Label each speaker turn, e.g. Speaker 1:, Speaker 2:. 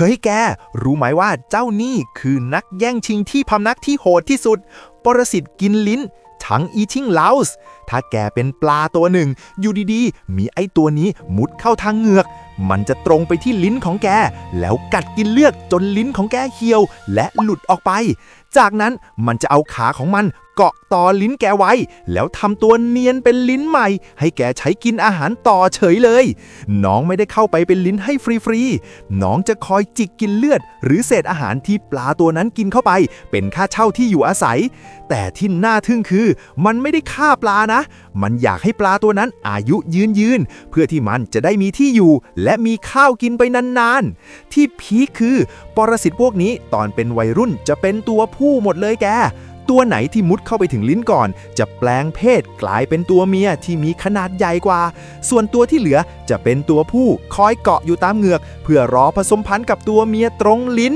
Speaker 1: เฮ้ยแก รู้ไหมว่าเจ้านี่คือนักแย่งชิงที่พำนักที่โหดที่สุด ปรสิตกินลิ้น ชังอีชิงลาสถ้าแกเป็นปลาตัวหนึ่ง อยู่ดีๆ มีไอ้ตัวนี้มุดเข้าทางเหงือก มันจะตรงไปที่ลิ้นของแก แล้วกัดกินเลือกจนลิ้นของแกเหี่ยว และหลุดออกไป จากนั้นมันจะเอาขาของมันเกาะต่อลิ้นแกไว้ แล้วทำตัวเนียนเป็นลิ้นใหม่ ให้แกใช้กินอาหารต่อเฉยเลย น้องไม่ได้เข้าไปเป็นลิ้นให้ฟรีๆ น้องจะคอยจิกกินเลือด หรือเศษอาหารที่ปลาตัวนั้นกินเข้าไป เป็นค่าเช่าที่อยู่อาศัย แต่ที่น่าทึ่งคือมันไม่ได้ฆ่าปลานะ มันอยากให้ปลาตัวนั้นอายุยืนยืน เพื่อที่มันจะได้มีที่อยู่ และมีข้าวกินไปนานๆ ที่พีคคือ ปรสิตพวกนี้ตอนเป็นวัยรุ่นจะเป็นตัวผู้หมดเลยแกตัวไหนที่มุดเข้าไปถึงลิ้นก่อน จะแปลงเพศกลายเป็นตัวเมียที่มีขนาดใหญ่กว่า ส่วนตัวที่เหลือจะเป็นตัวผู้คอยเกาะอยู่ตามเหงือก เพื่อรอผสมพันธุ์กับตัวเมียตรงลิ้น